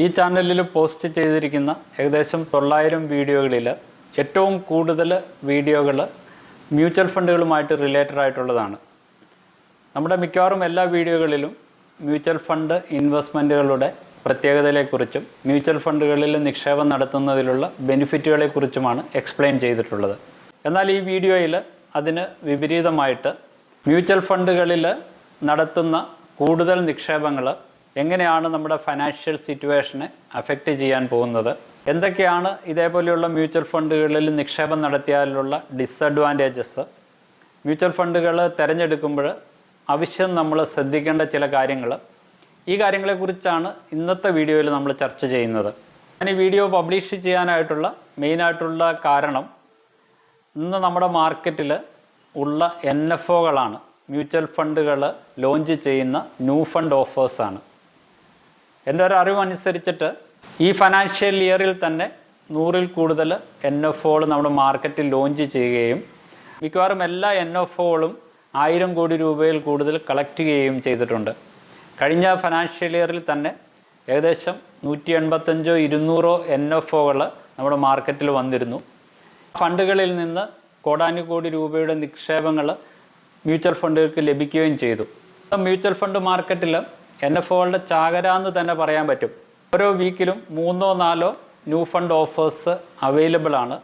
ഈ ചാനലിൽ പോസ്റ്റ് ചെയ്തിരിക്കുന്ന ഏകദേശം തൊള്ളായിരം വീഡിയോകളിൽ ഏറ്റവും കൂടുതൽ വീഡിയോകൾ മ്യൂച്വൽ ഫണ്ടുകളുമായിട്ട് റിലേറ്റഡ് ആയിട്ടുള്ളതാണ്. നമ്മുടെ മിക്കവാറും എല്ലാ വീഡിയോകളിലും മ്യൂച്വൽ ഫണ്ട് ഇൻവെസ്റ്റ്മെന്റുകളുടെ പ്രത്യേകതകളെക്കുറിച്ചും മ്യൂച്വൽ ഫണ്ടുകളിൽ നിക്ഷേപം നടത്തുന്നതിലുള്ള ബെനിഫിറ്റുകളെക്കുറിച്ചുമാണ് എക്സ്പ്ലെയിൻ ചെയ്തിട്ടുള്ളത്. എന്നാൽ ഈ വീഡിയോയിൽ അതിന് വിപരീതമായിട്ട് മ്യൂച്വൽ ഫണ്ടുകളിൽ നടത്തുന്ന കൂടുതൽ നിക്ഷേപങ്ങൾ എങ്ങനെയാണ് നമ്മുടെ ഫൈനാൻഷ്യൽ സിറ്റുവേഷനെ അഫക്റ്റ് ചെയ്യാൻ പോകുന്നത്? എന്തൊക്കെയാണ് ഇതേപോലെയുള്ള മ്യൂച്വൽ ഫണ്ടുകളിൽ നിക്ഷേപം നടത്തിയാലുള്ള ഡിസഡ്വാന്റേജസ് മ്യൂച്വൽ ഫണ്ടുകൾ തിരഞ്ഞെടുക്കുമ്പോൾ ആവശ്യം നമ്മൾ ശ്രദ്ധിക്കേണ്ട ചില കാര്യങ്ങൾ. ഈ കാര്യങ്ങളെക്കുറിച്ചാണ് ഇന്നത്തെ വീഡിയോയിൽ നമ്മൾ ചർച്ച ചെയ്യുന്നത്. ഞാൻ ഈ വീഡിയോ പബ്ലിഷ് ചെയ്യാനായിട്ടുള്ള മെയിനായിട്ടുള്ള കാരണം ഇന്ന് നമ്മുടെ മാർക്കറ്റിൽ ഉള്ള എൻ എഫ് ഒകളാണ് മ്യൂച്വൽ ഫണ്ടുകൾ ലോഞ്ച് ചെയ്യുന്ന ന്യൂ ഫണ്ട് ഓഫേഴ്സാണ് എന്റെ ഒരു അറിവനുസരിച്ചിട്ട് ഈ ഫൈനാൻഷ്യൽ ഇയറിൽ തന്നെ നൂറിൽ കൂടുതൽ എൻ എഫ് ഒകൾ നമ്മുടെ മാർക്കറ്റിൽ ലോഞ്ച് ചെയ്യുകയും മിക്കവാറും എല്ലാ എൻ എഫ് ഒകളും ആയിരം കോടി രൂപയിൽ കൂടുതൽ കളക്ട് ചെയ്യുകയും ചെയ്തിട്ടുണ്ട്. കഴിഞ്ഞ ഫൈനാൻഷ്യൽ ഇയറിൽ തന്നെ ഏകദേശം നൂറ്റി എൺപത്തഞ്ചോ ഇരുന്നൂറോ എൻ എഫ് ഒകൾ നമ്മുടെ മാർക്കറ്റിൽ വന്നിരുന്നു. ഫണ്ടുകളിൽ നിന്ന് കോടാനുകോടി രൂപയുടെ നിക്ഷേപങ്ങൾ മ്യൂച്വൽ ഫണ്ടുകൾക്ക് ലഭിക്കുകയും ചെയ്തു. മ്യൂച്വൽ ഫണ്ട് മാർക്കറ്റിൽ എൻ എഫ് ഒകളുടെ ചാകര എന്ന് തന്നെ പറയാൻ പറ്റും. ഓരോ വീക്കിലും മൂന്നോ നാലോ ന്യൂ ഫണ്ട് ഓഫേഴ്സ് അവൈലബിൾ ആണ്.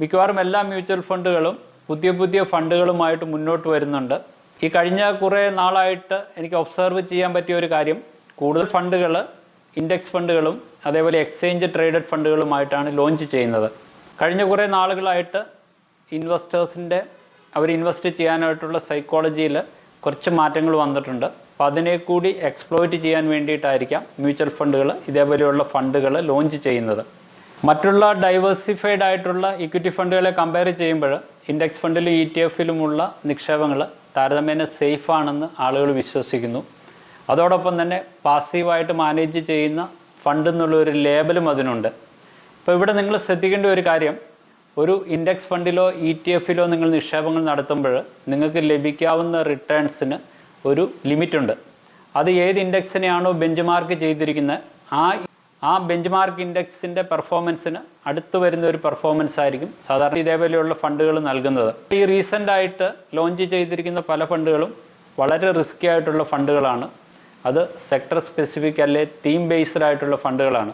മിക്കവാറും എല്ലാ മ്യൂച്വൽ ഫണ്ടുകളും പുതിയ പുതിയ ഫണ്ടുകളുമായിട്ട് മുന്നോട്ട് വരുന്നുണ്ട്. ഈ കഴിഞ്ഞ കുറേ നാളായിട്ട് എനിക്ക് ഒബ്സർവ് ചെയ്യാൻ പറ്റിയ ഒരു കാര്യം കൂടുതൽ ഫണ്ടുകൾ ഇൻഡെക്സ് ഫണ്ടുകളും അതേപോലെ എക്സ്ചേഞ്ച് ട്രേഡഡ് ഫണ്ടുകളുമായിട്ടാണ് ലോഞ്ച് ചെയ്യുന്നത്. കഴിഞ്ഞ കുറേ നാളുകളായിട്ട് ഇൻവെസ്റ്റേഴ്സിന്റെ അവർ ഇൻവെസ്റ്റ് ചെയ്യാനായിട്ടുള്ള സൈക്കോളജിയിൽ കുറച്ച് മാറ്റങ്ങൾ വന്നിട്ടുണ്ട്. അപ്പോൾ അതിനെ കൂടി എക്സ്പ്ലോയിറ്റ് ചെയ്യാൻ വേണ്ടിയിട്ടായിരിക്കാം മ്യൂച്വൽ ഫണ്ടുകൾ ഇതേപോലെയുള്ള ഫണ്ടുകൾ ലോഞ്ച് ചെയ്യുന്നത്. മറ്റുള്ള ഡൈവേഴ്സിഫൈഡ് ആയിട്ടുള്ള ഇക്വിറ്റി ഫണ്ടുകളെ കമ്പയർ ചെയ്യുമ്പോൾ ഇൻഡെക്സ് ഫണ്ടിലും ഇ ടി എഫിലുമുള്ള നിക്ഷേപങ്ങൾ താരതമ്യേന സേഫ് ആണെന്ന് ആളുകൾ വിശ്വസിക്കുന്നു. അതോടൊപ്പം തന്നെ പാസീവായിട്ട് മാനേജ് ചെയ്യുന്ന ഫണ്ട് എന്നുള്ള ഒരു ലേബലും അതിനുണ്ട്. ഇപ്പോൾ ഇവിടെ നിങ്ങൾ ശ്രദ്ധിക്കേണ്ട ഒരു കാര്യം ഒരു ഇൻഡെക്സ് ഫണ്ടിലോ ഇ ടി എഫിലോ നിങ്ങൾ നിക്ഷേപങ്ങൾ നടത്തുമ്പോൾ നിങ്ങൾക്ക് ലഭിക്കാവുന്ന റിട്ടേൺസിന് ഒരു ലിമിറ്റുണ്ട്. അത് ഏത് ഇൻഡെക്സിനെയാണോ ബെഞ്ച് മാർക്ക് ചെയ്തിരിക്കുന്നത് ആ ആ ബെഞ്ച് മാർക്ക് ഇൻഡെക്സിന്റെ പെർഫോമൻസിന് അടുത്ത് വരുന്ന ഒരു പെർഫോമൻസ് ആയിരിക്കും സാധാരണ ഇതേപോലെയുള്ള ഫണ്ടുകൾ നൽകുന്നത്. ഈ റീസെന്റ് ആയിട്ട് ലോഞ്ച് ചെയ്തിരിക്കുന്ന പല ഫണ്ടുകളും വളരെ റിസ്ക്കി ആയിട്ടുള്ള ഫണ്ടുകളാണ്. അത് സെക്ടർ സ്പെസിഫിക് അല്ലെ തീം ബേസ്ഡ് ആയിട്ടുള്ള ഫണ്ടുകളാണ്.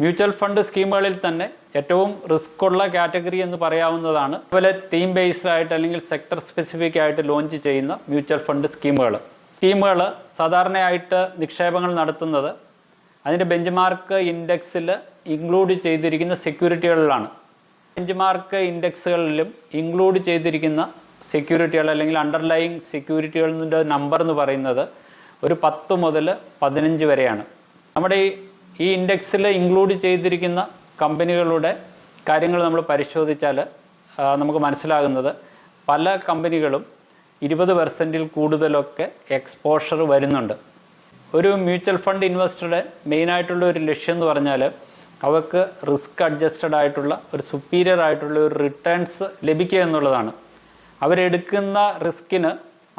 മ്യൂച്വൽ ഫണ്ട് സ്കീമുകളിൽ തന്നെ ഏറ്റവും റിസ്ക് ഉള്ള കാറ്റഗറി എന്ന് പറയാവുന്നതാണ്. അതുപോലെ തീം ബേസ്ഡ് ആയിട്ട് അല്ലെങ്കിൽ സെക്ടർ സ്പെസിഫിക് ആയിട്ട് ലോഞ്ച് ചെയ്യുന്ന മ്യൂച്വൽ ഫണ്ട് സ്കീമുകൾ സ്കീമുകൾ സാധാരണയായിട്ട് നിക്ഷേപങ്ങൾ നടത്തുന്നത് അതിന്റെ ബെഞ്ച് മാർക്ക് ഇൻഡെക്സിൽ ഇൻക്ലൂഡ് ചെയ്തിരിക്കുന്ന സെക്യൂരിറ്റികളിലാണ് ബെഞ്ച് മാർക്ക് ഇൻഡെക്സുകളിലും ഇൻക്ലൂഡ് ചെയ്തിരിക്കുന്ന സെക്യൂരിറ്റികൾ അല്ലെങ്കിൽ അണ്ടർലൈങ് സെക്യൂരിറ്റികളുടെ നമ്പർ എന്ന് പറയുന്നത് ഒരു പത്ത് മുതൽ പതിനഞ്ച് വരെയാണ്. നമ്മുടെ ഈ ഇൻഡെക്സിൽ ഇൻക്ലൂഡ് ചെയ്തിരിക്കുന്ന കമ്പനികളുടെ കാര്യങ്ങൾ നമ്മൾ പരിശോധിച്ചാൽ നമുക്ക് മനസ്സിലാകുന്നത് പല കമ്പനികളും ഇരുപത് പെർസെന്റിൽ കൂടുതലൊക്കെ എക്സ്പോഷർ വരുന്നുണ്ട്. ഒരു മ്യൂച്വൽ ഫണ്ട് ഇൻവെസ്റ്ററുടെ മെയിനായിട്ടുള്ള ഒരു ലക്ഷ്യം എന്ന് പറഞ്ഞാൽ അവർക്ക് റിസ്ക് അഡ്ജസ്റ്റഡ് ആയിട്ടുള്ള ഒരു സുപ്പീരിയർ ആയിട്ടുള്ള ഒരു റിട്ടേൺസ് ലഭിക്കുക എന്നുള്ളതാണ്. അവരെടുക്കുന്ന റിസ്കിന്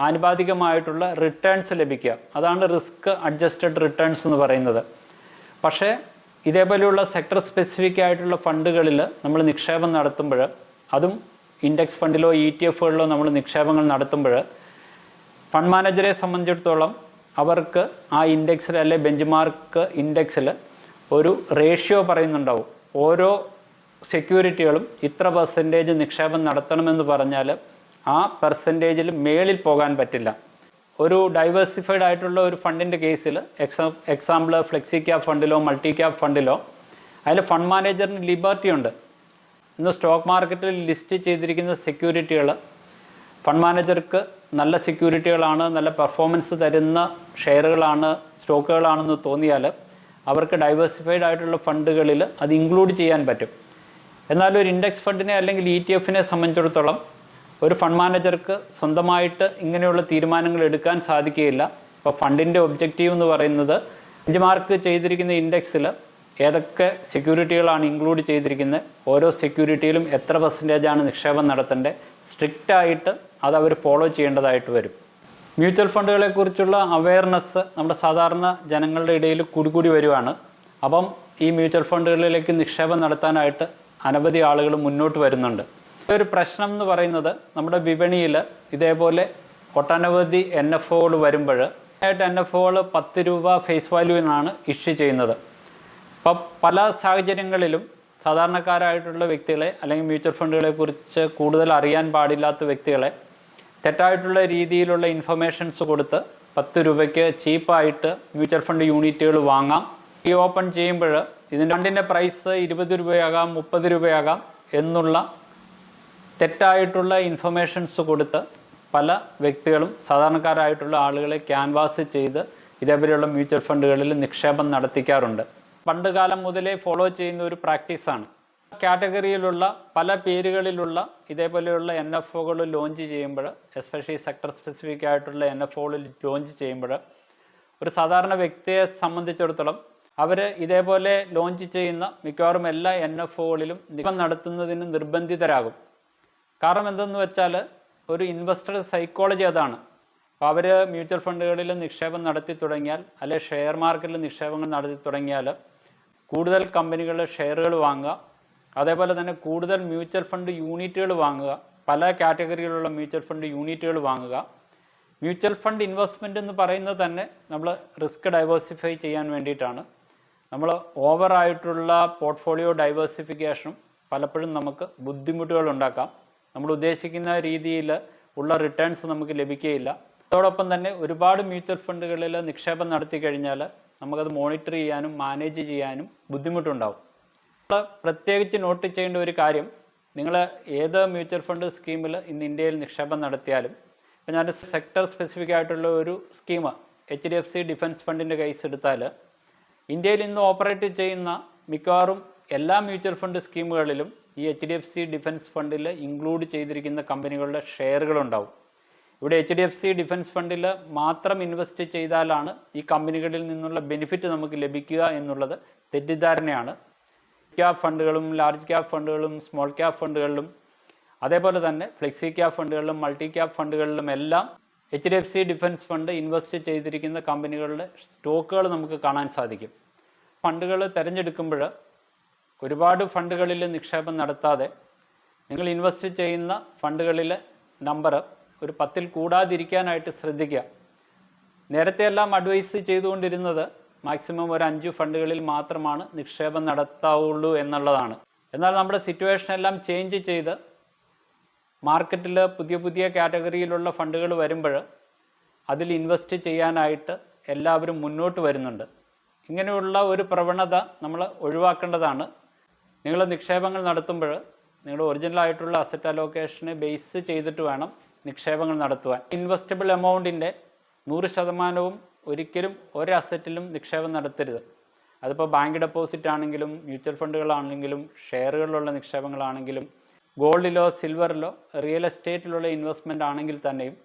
ആനുപാതികമായിട്ടുള്ള റിട്ടേൺസ് ലഭിക്കുക. അതാണ് റിസ്ക് അഡ്ജസ്റ്റഡ് റിട്ടേൺസ് എന്ന് പറയുന്നത്. പക്ഷേ ഇതേപോലെയുള്ള സെക്ടർ സ്പെസിഫിക് ആയിട്ടുള്ള ഫണ്ടുകളിൽ നമ്മൾ നിക്ഷേപം നടത്തുമ്പോൾ അതും ഇൻഡെക്സ് ഫണ്ടിലോ ഇ ടി എഫുകളിലോ നമ്മൾ നിക്ഷേപങ്ങൾ നടത്തുമ്പോൾ ഫണ്ട് മാനേജറെ സംബന്ധിച്ചിടത്തോളം അവർക്ക് ആ ഇൻഡെക്സിൽ അല്ലെ ബെഞ്ച് മാർക്ക് ഇൻഡെക്സിൽ ഒരു റേഷ്യോ പറയുന്നുണ്ടാവും. ഓരോ സെക്യൂരിറ്റികളും ഇത്ര പെർസെന്റേജ് നിക്ഷേപം നടത്തണമെന്ന് പറഞ്ഞാൽ ആ പെർസെന്റേജിൽ മേളിൽ പോകാൻ പറ്റില്ല. ഒരു ഡൈവേഴ്സിഫൈഡ് ആയിട്ടുള്ള ഒരു ഫണ്ടിന്റെ കേസിൽ എക്സാ എക്സാമ്പിൾ ഫ്ലെക്സി ക്യാപ് ഫണ്ടിലോ മൾട്ടി ക്യാപ് ഫണ്ടിലോ അതിൽ ഫണ്ട് മാനേജറിന് ലിബർട്ടി ഉണ്ട്. ഇന്ന് സ്റ്റോക്ക് മാർക്കറ്റിൽ ലിസ്റ്റ് ചെയ്തിരിക്കുന്ന സെക്യൂരിറ്റികൾ ഫണ്ട് മാനേജർക്ക് നല്ല സെക്യൂരിറ്റികളാണ് നല്ല പെർഫോമൻസ് തരുന്ന ഷെയറുകളാണ് സ്റ്റോക്കുകളാണെന്ന് തോന്നിയാൽ അവർക്ക് ഡൈവേഴ്സിഫൈഡ് ആയിട്ടുള്ള ഫണ്ടുകളിൽ അത് ഇൻക്ലൂഡ് ചെയ്യാൻ പറ്റും. എന്നാൽ ഒരു ഇൻഡെക്സ് ഫണ്ടിനെ അല്ലെങ്കിൽ ഇ ടി എഫിനെ സംബന്ധിച്ചിടത്തോളം ഒരു ഫണ്ട് മാനേജർക്ക് സ്വന്തമായിട്ട് ഇങ്ങനെയുള്ള തീരുമാനങ്ങൾ എടുക്കാൻ സാധിക്കുകയില്ല. അപ്പോൾ ഫണ്ടിന്റെ ഒബ്ജക്റ്റീവ് എന്ന് പറയുന്നത് ബെഞ്ച് മാർക്ക് ചെയ്തിരിക്കുന്ന ഇൻഡെക്സിൽ ഏതൊക്കെ സെക്യൂരിറ്റികളാണ് ഇൻക്ലൂഡ് ചെയ്തിരിക്കുന്നത് ഓരോ സെക്യൂരിറ്റിയിലും എത്ര പെർസെന്റേജ് ആണ് നിക്ഷേപം നടത്തേണ്ടത് സ്ട്രിക്റ്റ് ആയിട്ട് അത് അവർ ഫോളോ ചെയ്യേണ്ടതായിട്ട് വരും. മ്യൂച്വൽ ഫണ്ടുകളെക്കുറിച്ചുള്ള അവയർനെസ് നമ്മുടെ സാധാരണ ജനങ്ങളുടെ ഇടയിൽ കൂടിക്കൂടി വരുവാണ്. അപ്പം ഈ മ്യൂച്വൽ ഫണ്ടുകളിലേക്ക് നിക്ഷേപം നടത്താനായിട്ട് അനവധി ആളുകൾ മുന്നോട്ട് വരുന്നുണ്ട്. ഒരു പ്രശ്നം എന്ന് പറയുന്നത് നമ്മുടെ വിപണിയിൽ ഇതേപോലെ ഒട്ടനവധി എൻ എഫ് ഒകൾ വരുമ്പോൾ ആയിട്ട് എൻ എഫ് ഒകൾ പത്ത് രൂപ ഫേസ് വാല്യൂവിനാണ് ഇഷ്യൂ ചെയ്യുന്നത്. അപ്പം പല സാഹചര്യങ്ങളിലും സാധാരണക്കാരായിട്ടുള്ള വ്യക്തികളെ അല്ലെങ്കിൽ മ്യൂച്വൽ ഫണ്ടുകളെ കുറിച്ച് കൂടുതൽ അറിയാൻ പാടില്ലാത്ത വ്യക്തികളെ തെറ്റായിട്ടുള്ള രീതിയിലുള്ള ഇൻഫർമേഷൻസ് കൊടുത്ത് പത്ത് രൂപയ്ക്ക് ചീപ്പായിട്ട് മ്യൂച്വൽ ഫണ്ട് യൂണിറ്റുകൾ വാങ്ങാം. ഈ ഓപ്പൺ ചെയ്യുമ്പോൾ ഇതിന്റെ ഫണ്ടിന്റെ പ്രൈസ് ഇരുപത് രൂപയാകാം മുപ്പത് രൂപയാകാം എന്നുള്ള തെറ്റായിട്ടുള്ള ഇൻഫർമേഷൻസ് കൊടുത്ത് പല വ്യക്തികളും സാധാരണക്കാരായിട്ടുള്ള ആളുകളെ ക്യാൻവാസ് ചെയ്ത് ഇതേപോലെയുള്ള മ്യൂച്വൽ ഫണ്ടുകളിൽ നിക്ഷേപം നടത്തിക്കാറുണ്ട്. പണ്ട് കാലം മുതലേ ഫോളോ ചെയ്യുന്ന ഒരു പ്രാക്ടീസാണ് കാറ്റഗറിയിലുള്ള പല പേരുകളിലുള്ള ഇതേപോലെയുള്ള എൻ എഫ് ഒകൾ ലോഞ്ച് ചെയ്യുമ്പോൾ എസ്പെഷ്യലി സെക്ടർ സ്പെസിഫിക് ആയിട്ടുള്ള എൻ എഫ് ഒകൾ ലോഞ്ച് ചെയ്യുമ്പോൾ ഒരു സാധാരണ വ്യക്തിയെ സംബന്ധിച്ചിടത്തോളം അവർ ഇതേപോലെ ലോഞ്ച് ചെയ്യുന്ന മിക്കവാറും എല്ലാ എൻ എഫ് ഒകളിലും നിക്ഷേപം നടത്തുന്നതിന് നിർബന്ധിതരാകും. കാരണം എന്തെന്ന് വെച്ചാൽ ഒരു ഇൻവെസ്റ്റർ സൈക്കോളജി അതാണ്. അപ്പോൾ അവർ മ്യൂച്വൽ ഫണ്ടുകളിൽ നിക്ഷേപം നടത്തി തുടങ്ങിയാൽ അല്ലെ ഷെയർ മാർക്കറ്റിൽ നിക്ഷേപങ്ങൾ നടത്തി തുടങ്ങിയാൽ കൂടുതൽ കമ്പനികളുടെ ഷെയറുകൾ വാങ്ങുക. അതേപോലെ തന്നെ കൂടുതൽ മ്യൂച്വൽ ഫണ്ട് യൂണിറ്റുകൾ വാങ്ങുക. പല കാറ്റഗറിയിലുള്ള മ്യൂച്വൽ ഫണ്ട് യൂണിറ്റുകൾ വാങ്ങുക. മ്യൂച്വൽ ഫണ്ട് ഇൻവെസ്റ്റ്മെന്റ് എന്ന് പറയുന്നത് തന്നെ നമ്മൾ റിസ്ക് ഡൈവേഴ്സിഫൈ ചെയ്യാൻ വേണ്ടിയിട്ടാണ്. നമ്മൾ ഓവറായിട്ടുള്ള പോർട്ട്ഫോളിയോ ഡൈവേഴ്സിഫിക്കേഷനും പലപ്പോഴും നമുക്ക് ബുദ്ധിമുട്ടുകൾ ഉണ്ടാക്കാം. നമ്മൾ ഉദ്ദേശിക്കുന്ന രീതിയിൽ ഉള്ള റിട്ടേൺസ് നമുക്ക് ലഭിക്കുകയില്ല. അതോടൊപ്പം തന്നെ ഒരുപാട് മ്യൂച്വൽ ഫണ്ടുകളിൽ നിക്ഷേപം നടത്തി കഴിഞ്ഞാൽ നമുക്കത് മോണിറ്റർ ചെയ്യാനും മാനേജ് ചെയ്യാനും ബുദ്ധിമുട്ടുണ്ടാവും. പ്രത്യേകിച്ച് നോട്ട് ചെയ്യേണ്ട ഒരു കാര്യം നിങ്ങൾ ഏത് മ്യൂച്വൽ ഫണ്ട് സ്കീമിൽ ഇന്ന് ഇന്ത്യയിൽ നിക്ഷേപം നടത്തിയാലും ഇപ്പം ഞാൻ സെക്ടർ സ്പെസിഫിക് ആയിട്ടുള്ള ഒരു scheme H D F C defence ഫണ്ടിന്റെ കേസ് എടുത്താൽ ഇന്ത്യയിൽ ഇന്ന് ഓപ്പറേറ്റ് ചെയ്യുന്ന മിക്കവാറും എല്ലാ മ്യൂച്വൽ ഫണ്ട് സ്കീമുകളിലും ഈ H D F C defence ഫണ്ടിൽ ഇൻക്ലൂഡ് ചെയ്തിരിക്കുന്ന കമ്പനികളുടെ ഷെയറുകൾ ഉണ്ടാവും ഇവിടെ H D F C defence ഫണ്ടിൽ മാത്രം ഇൻവെസ്റ്റ് ചെയ്താലാണ് ഈ കമ്പനികളിൽ നിന്നുള്ള ബെനിഫിറ്റ് നമുക്ക് ലഭിക്കുക എന്നുള്ളത് തെറ്റിദ്ധാരണയാണ്. ക്യാപ് ഫണ്ടുകളും ലാർജ് ക്യാപ് ഫണ്ടുകളും സ്മോൾ ക്യാപ് ഫണ്ടുകളിലും അതേപോലെ തന്നെ ഫ്ലെക്സി ക്യാപ് ഫണ്ടുകളിലും മൾട്ടി ക്യാപ് ഫണ്ടുകളിലും എല്ലാം H D F C defence fund invest ചെയ്തിരിക്കുന്ന കമ്പനികളുടെ സ്റ്റോക്കുകൾ നമുക്ക് കാണാൻ സാധിക്കും. ഫണ്ടുകൾ തിരഞ്ഞെടുക്കുമ്പോൾ ഒരുപാട് ഫണ്ടുകളിൽ നിക്ഷേപം നടത്താതെ നിങ്ങൾ ഇൻവെസ്റ്റ് ചെയ്യുന്ന ഫണ്ടുകളിലെ നമ്പർ ഒരു പത്തിൽ കൂടാതിരിക്കാനായിട്ട് ശ്രദ്ധിക്കുക. നേരത്തെ എല്ലാം അഡ്വൈസ് ചെയ്തുകൊണ്ടിരുന്നത് മാക്സിമം ഒരു അഞ്ച് ഫണ്ടുകളിൽ മാത്രമാണ് നിക്ഷേപം നടത്താവുള്ളൂ എന്നുള്ളതാണ്. എന്നാൽ നമ്മുടെ സിറ്റുവേഷൻ എല്ലാം ചേഞ്ച് ചെയ്ത് മാർക്കറ്റിൽ പുതിയ പുതിയ കാറ്റഗറിയിലുള്ള ഫണ്ടുകൾ വരുമ്പോൾ അതിൽ ഇൻവെസ്റ്റ് ചെയ്യാനായിട്ട് എല്ലാവരും മുന്നോട്ട് വരുന്നുണ്ട്. ഇങ്ങനെയുള്ള ഒരു പ്രവണത നമ്മൾ ഒഴിവാക്കേണ്ടതാണ്. നിങ്ങൾ നിക്ഷേപങ്ങൾ നടത്തുമ്പോൾ നിങ്ങൾ ഒറിജിനൽ ആയിട്ടുള്ള അസറ്റ് അലോക്കേഷനെ ബേസ് ചെയ്തിട്ട് വേണം നിക്ഷേപങ്ങൾ നടത്തുവാൻ. ഇൻവെസ്റ്റബിൾ എമൗണ്ടിന്റെ നൂറ് ശതമാനവും ഒരിക്കലും ഒരു അസറ്റിലും നിക്ഷേപം നടത്തരുത്. അതിപ്പോൾ ബാങ്ക് ഡെപ്പോസിറ്റ് ആണെങ്കിലും മ്യൂച്വൽ ഫണ്ടുകളാണെങ്കിലും ഷെയറുകളിലുള്ള നിക്ഷേപങ്ങളാണെങ്കിലും ഗോൾഡിലോ സിൽവറിലോ റിയൽ എസ്റ്റേറ്റിലുള്ള ഇൻവെസ്റ്റ്മെന്റ് ആണെങ്കിൽ തന്നെയും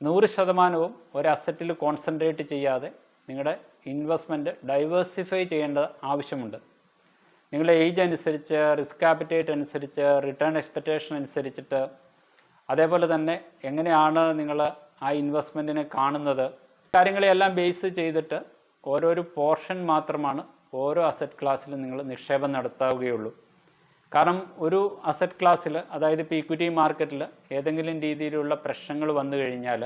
നൂറ് ശതമാനവും ഒരു അസറ്റിൽ കോൺസെൻട്രേറ്റ് ചെയ്യാതെ നിങ്ങളുടെ ഇൻവെസ്റ്റ്മെന്റ് ഡൈവേഴ്സിഫൈ ചെയ്യേണ്ട ആവശ്യമുണ്ട്. നിങ്ങളുടെ ഏജ് അനുസരിച്ച് റിസ്ക് ആപ്പിറ്റേറ്റ് അനുസരിച്ച് റിട്ടേൺ എക്സ്പെക്റ്റേഷൻ അനുസരിച്ചിട്ട് അതേപോലെ തന്നെ എങ്ങനെയാണ് നിങ്ങൾ ആ ഇൻവെസ്റ്റ്മെന്റിനെ കാണുന്നത്? കാര്യങ്ങളെല്ലാം ബേസ് ചെയ്തിട്ട് ഓരോരോ പോർഷൻ മാത്രമാണ് ഓരോ അസറ്റ് ക്ലാസ്സിലും നിങ്ങൾ നിക്ഷേപം നടത്താവുകയുള്ളൂ. കാരണം ഒരു അസറ്റ് ക്ലാസ്സിൽ അതായത് ഇപ്പോൾ ഇക്വിറ്റി മാർക്കറ്റിൽ ഏതെങ്കിലും രീതിയിലുള്ള പ്രശ്നങ്ങൾ വന്നു കഴിഞ്ഞാൽ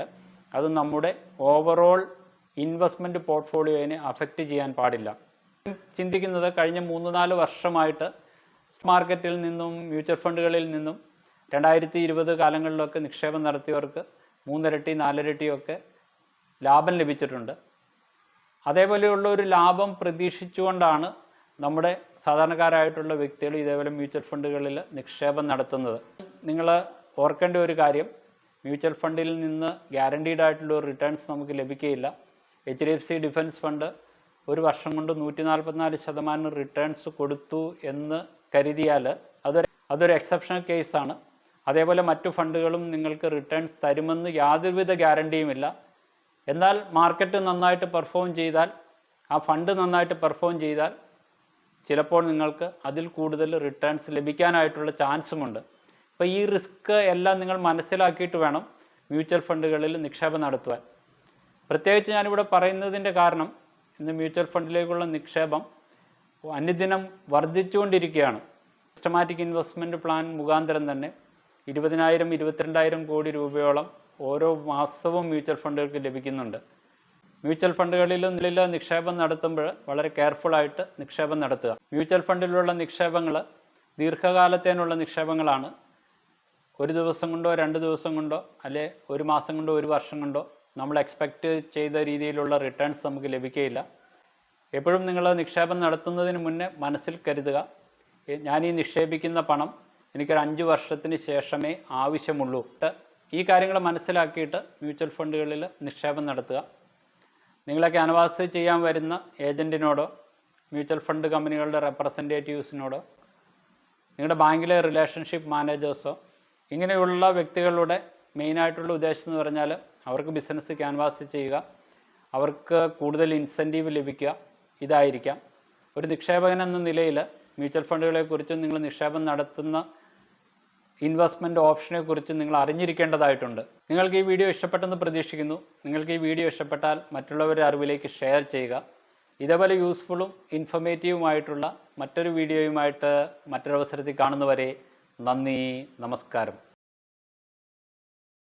അത് നമ്മുടെ ഓവറോൾ ഇൻവെസ്റ്റ്മെന്റ് പോർട്ട്ഫോളിയോയിനെ അഫക്റ്റ് ചെയ്യാൻ പാടില്ല. ചിന്തിക്കുന്നത് കഴിഞ്ഞ മൂന്ന് നാല് വർഷമായിട്ട് മാർക്കറ്റിൽ നിന്നും മ്യൂച്വൽ ഫണ്ടുകളിൽ നിന്നും രണ്ടായിരത്തി ഇരുപത് കാലങ്ങളിലൊക്കെ നിക്ഷേപം നടത്തിയവർക്ക് മൂന്നിരട്ടി നാലിരട്ടിയൊക്കെ ലാഭം ലഭിച്ചിട്ടുണ്ട്. അതേപോലെയുള്ള ഒരു ലാഭം പ്രതീക്ഷിച്ചുകൊണ്ടാണ് നമ്മുടെ സാധാരണക്കാരായിട്ടുള്ള വ്യക്തികൾ ഇതേപോലെ മ്യൂച്വൽ ഫണ്ടുകളിൽ നിക്ഷേപം നടത്തുന്നത്. നിങ്ങൾ ഓർക്കേണ്ട ഒരു കാര്യം മ്യൂച്വൽ ഫണ്ടിൽ നിന്ന് ഗ്യാരണ്ടീഡ് ആയിട്ടുള്ള റിട്ടേൺസ് നമുക്ക് ലഭിക്കുകയില്ല. H D F C defence fund ഒരു വർഷം കൊണ്ട് നൂറ്റി നാൽപ്പത്തിനാല് ശതമാനം റിട്ടേൺസ് കൊടുത്തു എന്ന് കരുതിയാൽ അതൊരു അതൊരു എക്സെപ്ഷണൽ കേസാണ് അതേപോലെ മറ്റു ഫണ്ടുകളും നിങ്ങൾക്ക് റിട്ടേൺസ് തരുമെന്ന് യാതൊരുവിധ ഗ്യാരണ്ടിയുമില്ല എന്നാൽ മാർക്കറ്റ് നന്നായിട്ട് പെർഫോം ചെയ്താൽ ആ ഫണ്ട് നന്നായിട്ട് പെർഫോം ചെയ്താൽ ചിലപ്പോൾ നിങ്ങൾക്ക് അതിൽ കൂടുതൽ റിട്ടേൺസ് ലഭിക്കാനായിട്ടുള്ള ചാൻസുമുണ്ട് അപ്പോൾ ഈ റിസ്ക് എല്ലാം നിങ്ങൾ മനസ്സിലാക്കിയിട്ട് വേണം മ്യൂച്വൽ ഫണ്ടുകളിൽ നിക്ഷേപം നടത്തുവാൻ. പ്രത്യേകിച്ച് ഞാനിവിടെ പറയുന്നതിന്റെ കാരണം ഇന്ന് മ്യൂച്വൽ ഫണ്ടിലേക്കുള്ള നിക്ഷേപം അനുദിനം വർദ്ധിച്ചുകൊണ്ടിരിക്കുകയാണ്. സിസ്റ്റമാറ്റിക് ഇൻവെസ്റ്റ്മെന്റ് പ്ലാൻ മുഖാന്തരം തന്നെ ഇരുപതിനായിരം ഇരുപത്തിരണ്ടായിരം കോടി രൂപയോളം ഓരോ മാസവും മ്യൂച്വൽ ഫണ്ടുകൾക്ക് ലഭിക്കുന്നുണ്ട്. മ്യൂച്വൽ ഫണ്ടുകളിലും നിലയിലോ നിക്ഷേപം നടത്തുമ്പോൾ വളരെ കെയർഫുള്ളായിട്ട് നിക്ഷേപം നടത്തുക. മ്യൂച്വൽ ഫണ്ടിലുള്ള നിക്ഷേപങ്ങൾ ദീർഘകാലത്തേനുള്ള നിക്ഷേപങ്ങളാണ്. ഒരു ദിവസം കൊണ്ടോ രണ്ട് ദിവസം കൊണ്ടോ അല്ലെ ഒരു മാസം കൊണ്ടോ ഒരു വർഷം കൊണ്ടോ നമ്മൾ എക്സ്പെക്റ്റ് ചെയ്ത രീതിയിലുള്ള റിട്ടേൺസ് നമുക്ക് ലഭിക്കുകയില്ല. എപ്പോഴും നിങ്ങൾ നിക്ഷേപം നടത്തുന്നതിന് മുന്നേ മനസ്സിൽ കരുതുക. ഞാൻ ഈ നിക്ഷേപിക്കുന്ന പണം എനിക്കൊരു അഞ്ച് വർഷത്തിന് ശേഷമേ ആവശ്യമുള്ളൂ. ഈ കാര്യങ്ങൾ മനസ്സിലാക്കിയിട്ട് മ്യൂച്വൽ ഫണ്ടുകളിൽ നിക്ഷേപം നടത്തുക. നിങ്ങളെ ക്യാൻവാസ് ചെയ്യാൻ വരുന്ന ഏജന്റിനോടോ മ്യൂച്വൽ ഫണ്ട് കമ്പനികളുടെ റെപ്രസെന്റേറ്റീവ്സിനോടോ നിങ്ങളുടെ ബാങ്കിലെ റിലേഷൻഷിപ്പ് മാനേജേഴ്സോ ഇങ്ങനെയുള്ള വ്യക്തികളുടെ മെയിനായിട്ടുള്ള ഉദ്ദേശം എന്ന് പറഞ്ഞാൽ അവർക്ക് ബിസിനസ് ക്യാൻവാസ് ചെയ്യുക അവർക്ക് കൂടുതൽ ഇൻസെന്റീവ് ലഭിക്കുക ഇതായിരിക്കാം. ഒരു നിക്ഷേപകൻ എന്ന നിലയിൽ മ്യൂച്വൽ ഫണ്ടുകളെക്കുറിച്ചും നിങ്ങൾ നിക്ഷേപം നടത്തുന്ന ഇൻവെസ്റ്റ്മെന്റ് ഓപ്ഷനെ കുറിച്ച് നിങ്ങൾ അറിഞ്ഞിരിക്കേണ്ടതായിട്ടുണ്ട്. നിങ്ങൾക്ക് ഈ വീഡിയോ ഇഷ്ടപ്പെട്ടെന്ന് പ്രതീക്ഷിക്കുന്നു. നിങ്ങൾക്ക് ഈ വീഡിയോ ഇഷ്ടപ്പെട്ടാൽ മറ്റുള്ളവരുടെ അറിവിലേക്ക് ഷെയർ ചെയ്യുക. ഇതേപോലെ യൂസ്ഫുള്ളും ഇൻഫർമേറ്റീവുമായിട്ടുള്ള മറ്റൊരു വീഡിയോയുമായിട്ട് മറ്റൊരവസരത്തിൽ കാണുന്നവരെ നന്ദി നമസ്കാരം.